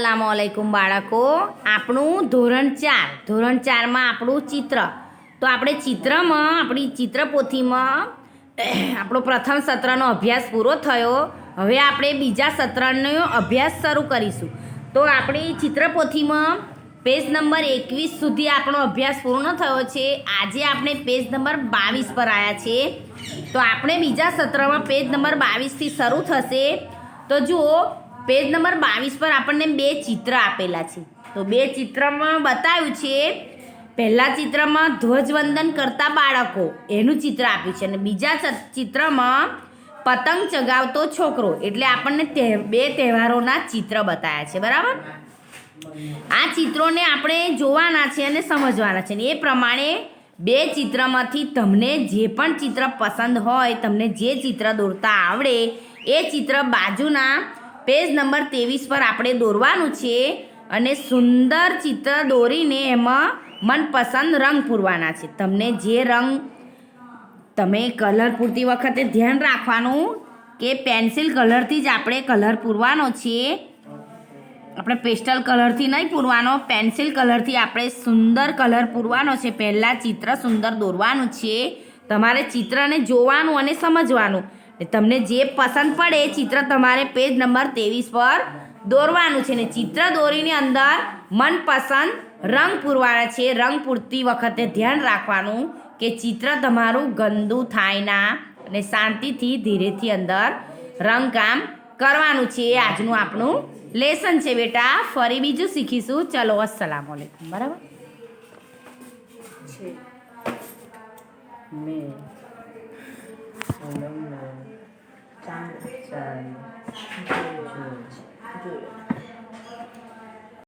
અસલામુઅલૈકુમ બાળકો. આપણું ધોરણ ચાર. ધોરણ ચારમાં આપણું ચિત્ર. તો આપણે ચિત્રમાં, આપણી ચિત્રપોથીમાં, આપણો પ્રથમ સત્રનો અભ્યાસ પૂરો થયો. હવે આપણે બીજા સત્રનો અભ્યાસ શરૂ કરીશું. તો આપણી ચિત્રપોથીમાં પેજ નંબર એકવીસ સુધી આપણો અભ્યાસ પૂર્ણ થયો છે. આજે આપણે પેજ નંબર બાવીસ પર આવ્યા છે. તો આપણે બીજા સત્રમાં પેજ નંબર બાવીસથી શરૂ થશે. તો જુઓ પેજ નંબર બાવીસ પર આપણને બે ચિત્ર આપેલા છે. તો બે ચિત્રમાં બતાવ્યું છે, પહેલાં ચિત્રમાં ધ્વજવંદન કરતા બાળકો, એનું ચિત્ર આપ્યું છે. અને બીજા ચિત્રમાં પતંગ ચગાવતો છોકરો, એટલે આપણને બે તહેવારોના ચિત્ર બતાવ્યા છે. બરાબર? આ ચિત્રોને આપણે જોવાના છે અને સમજવાના છે. એ પ્રમાણે બે ચિત્રમાંથી તમને જે પણ ચિત્ર પસંદ હોય, તમને જે ચિત્ર દોરતા આવડે, એ ચિત્ર બાજુના પેજ નંબર ત્રેવીસ પર આપણે દોરવાનું છે અને સુંદર ચિત્ર દોરીને એમાં મનપસંદ રંગ પૂરવાના છે. તમને જે રંગ તમે કલર પૂરતી વખતે ધ્યાન રાખવાનું કે પેન્સિલ કલરથી જ આપણે કલર પૂરવાનો છે. આપણે પેસ્ટલ કલરથી નહીં પૂરવાનો, પેન્સિલ કલરથી આપણે સુંદર કલર પૂરવાનો છે. પહેલાં ચિત્ર સુંદર દોરવાનું છે. તમારે ચિત્રને જોવાનું અને સમજવાનું. તમને જે પસંદ પડે એ ચિત્ર તમારે પેજ નંબર ત્રેવીસ પર દોરવાનું છે ને ચિત્ર દોરીની અંદર મનપસંદ રંગ પૂરવાના છે. રંગ પૂરતી વખતે ધ્યાન રાખવાનું કે ચિત્ર તમારું ગંદુ થાય ના અને શાંતિથી ધીરેથી અંદર રંગકામ કરવાનું છે એ આજનું આપણું લેસન છે બેટા. ફરી બીજું શીખીશું. ચલો અસલામ વાલેકુમ બરાબર? મેં. 对